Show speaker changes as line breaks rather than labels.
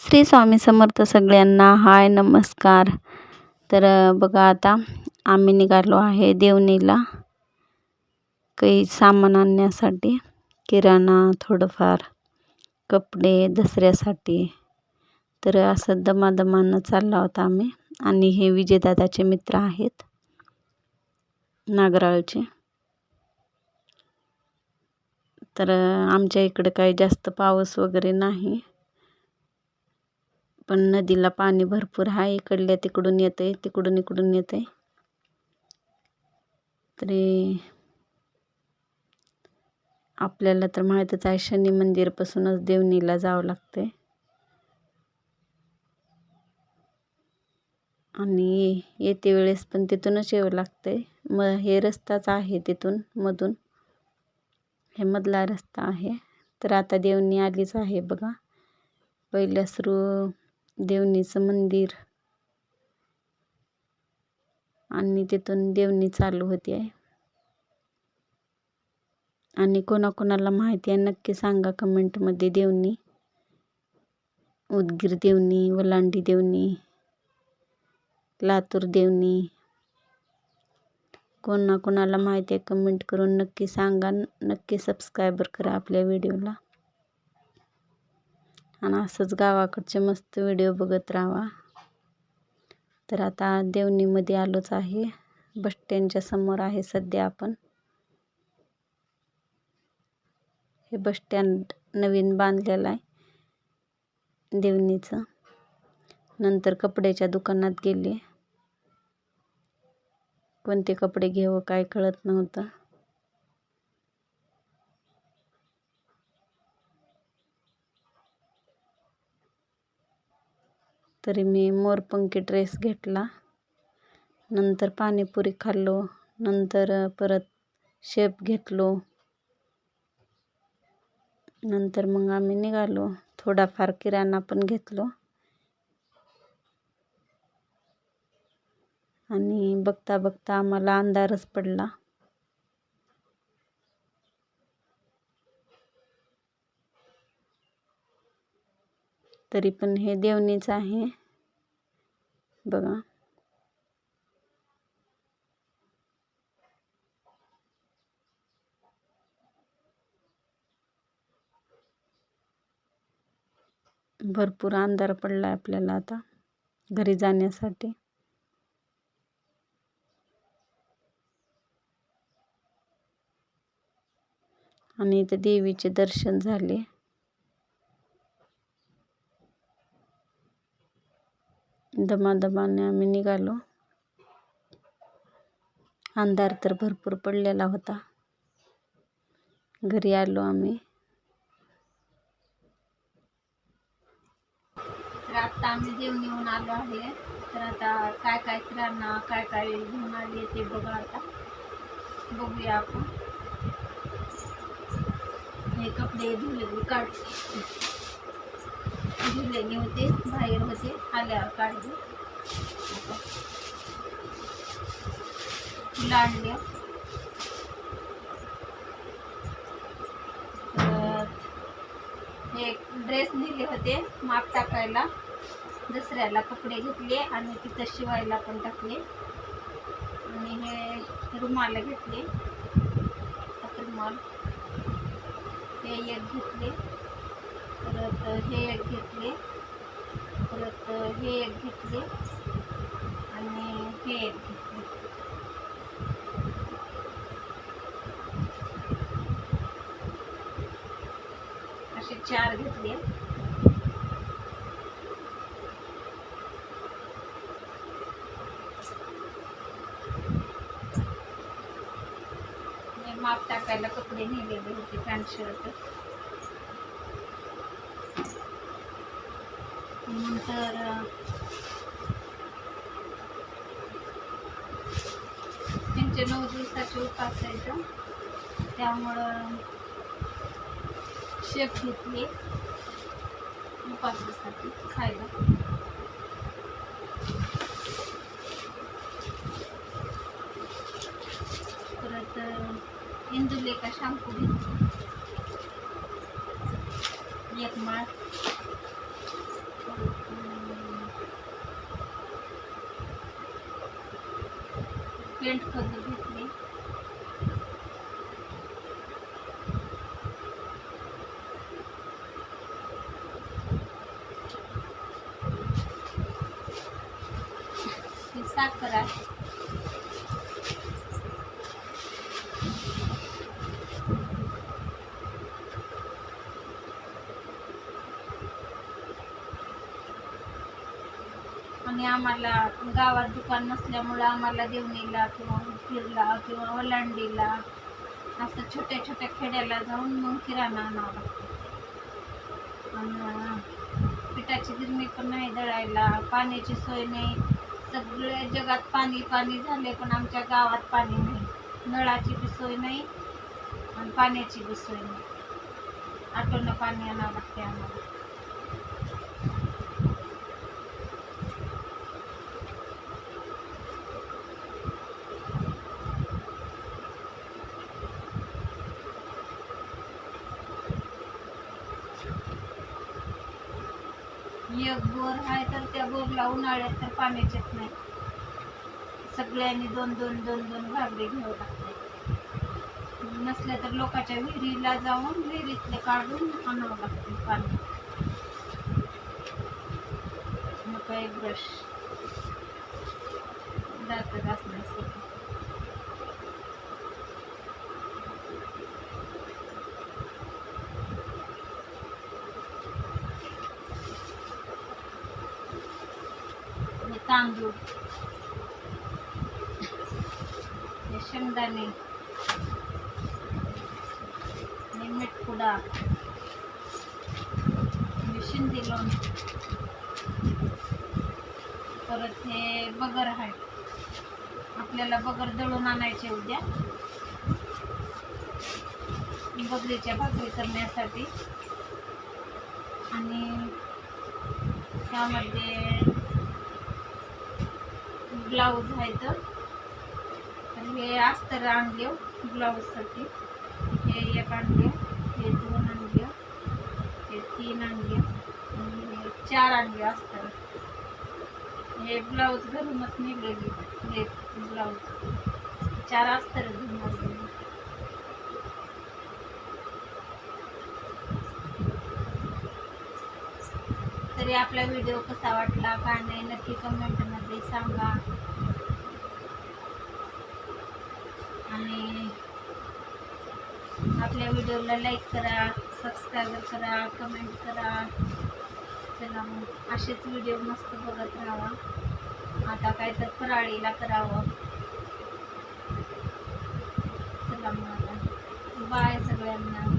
श्री स्वामी समर्थ सगळ्यांना. हाय नमस्कार. तर बघा आता आम्ही निघालो आहे देवणीला. काही सामान आणण्यासाठी किराणा थोडंफार कपडे दसऱ्यासाठी. तर असं दमादमानं चालला होता आम्ही आणि हे विजयदादाचे मित्र आहेत नागराळचे. तर आमच्या इकडे काही जास्त पाऊस वगैरे नाही. पण नदीला पाणी भरपूर आहे. इकडल्या तिकडून येतं आहे तिकडून इकडून येतं आहे तरी आपल्याला तर माहीतच आहे शनी मंदिरपासूनच देवणीला जावं लागते आणि येते वेळेस पण तिथूनच यावं लागते म हे रस्ताच आहे तिथून मधून. हे मधला रस्ता आहे. तर आता देवणी आलीच आहे बघा. पहिल्या सुरू देवणीचं मंदिर. आणि तिथून देवणी चालू होती. आहे आणि कोणाकोणाला माहिती आहे नक्की सांगा कमेंटमध्ये देवणी. उदगीर देवणी वलांडी देवणी लातूर देवणी. कोणा कोणाला माहिती आहे कमेंट करून नक्की सांगा. नक्की सबस्क्रायबर करा आपल्या व्हिडिओला आणि असंच गावाकडचे मस्त व्हिडिओ बघत राहा तर आता देवणीमध्ये आलोच आहे. बस स्टँडच्या समोर आहे सध्या आपण. हे बस स्टँड नवीन बांधलेलं आहे देवणीचं. नंतर कपड्याच्या दुकानात गेले. कोणते कपडे घेऊ काय कळत नव्हतं. तरी मी मोरपंखी ड्रेस घेतला. नंतर पाणीपुरी खाल्लो. नंतर परत शेप घेतलो. नंतर मग आम्ही निघालो. थोडाफार किराणा पण घेतलो. आणि बघता बघता आम्हाला अंधारच पडला. तरी पण हे देवणीच आहे. बघा. भरपूर अंधार पडला आहे आपल्याला आता घरी जाण्यासाठी. आणि इथे देवीचे दर्शन झाले. दमादमाने आम्ही निघालो. अंधार तर भरपूर पडलेला होता. घरी आलो तर आता आम्ही जेवण येऊन आलो आहे. तर आता काय काय किराणा ते आता. हे कपडे धुले काढले धुलेले होते. बाहेर होते आल्यावर काढले. लाडल्या. हे ड्रेस नेले होते माप टाकायला. दसऱ्याला कपडे घेतले आणि तिथं शिवायला पण टाकले. आणि हे रुमाल घेतले. रुमाल. हे एक घेतले. परत हे एक घेतले. परत हे एक घेतले. आणि हे एक घेतले. असे चार घेतले. माप टाकायला कपडे नेलेले होते पॅन्ट शर्ट. नंतर त्यांचे नऊ दिवसाचे उपास आहेत त्यामुळं शेप घेतली. उपासासाठी खायला. परत इंदुलेखा शॅम्पू घेतली. एक माळ. पेंट खजूर घेतली. साखर आहे. आणि आम्हाला गावात दुकान नसल्यामुळं आम्हाला देवणीला किंवा उदगीरला किंवा ओलांडीला असं छोट्या छोट्या खेड्याला जाऊन मग किराणा आणावं लागतो. आणि पिठाची गिरणी पण नाही दळायला पाण्याची सोय नाही. सगळ्या जगात पाणी पाणी झाले पण आमच्या गावात पाणी नाही. नळाची बी सोय नाही आणि पाण्याची बी सोय नाही. आटोनं पाणी आणावं लागते आम्हाला. एक बोर आहे तर त्या बोरला उन्हाळ्यात तर पाण्याच येत नाही. सगळ्यांनी दोन दोन दोन दोन घागरे घ्यावं लागते नसल्या तर लोकांच्या विहिरीला जाऊन विहिरीतले काढून आणावं लागते पाणी. मग काही ब्रश दात घासण्यासाठी तांदूळ. हे शेंगदाणे आणि मिठपुडा हे लोण परत हे बगर आहे. आपल्याला बगर दळून आणायचे उद्या. बगरीच्या भाकरी करण्यासाठी. आणि त्यामध्ये ब्लाऊज आहे तर. हे अस्तर आणले हो, ब्लाऊजसाठी. हे एक आणले हो, हे दोन आणले हो, हे तीन आणले आणि हे चार आणले अस्तर. हे ब्लाऊज घरूनच निघलेली हे ब्लाऊज. चार अस्तर घेऊन आणले तरी आपला व्हिडिओ कसा वाटला? काय नाही नक्की ते सांगा. आणि आपल्या व्हिडिओला लाईक करा सबस्क्राईब करा कमेंट करा. चला मग असेच व्हिडिओ मस्त बघत राहा आता काय तर फराळीला करावं. चला मग आता. बाय सगळ्यांना.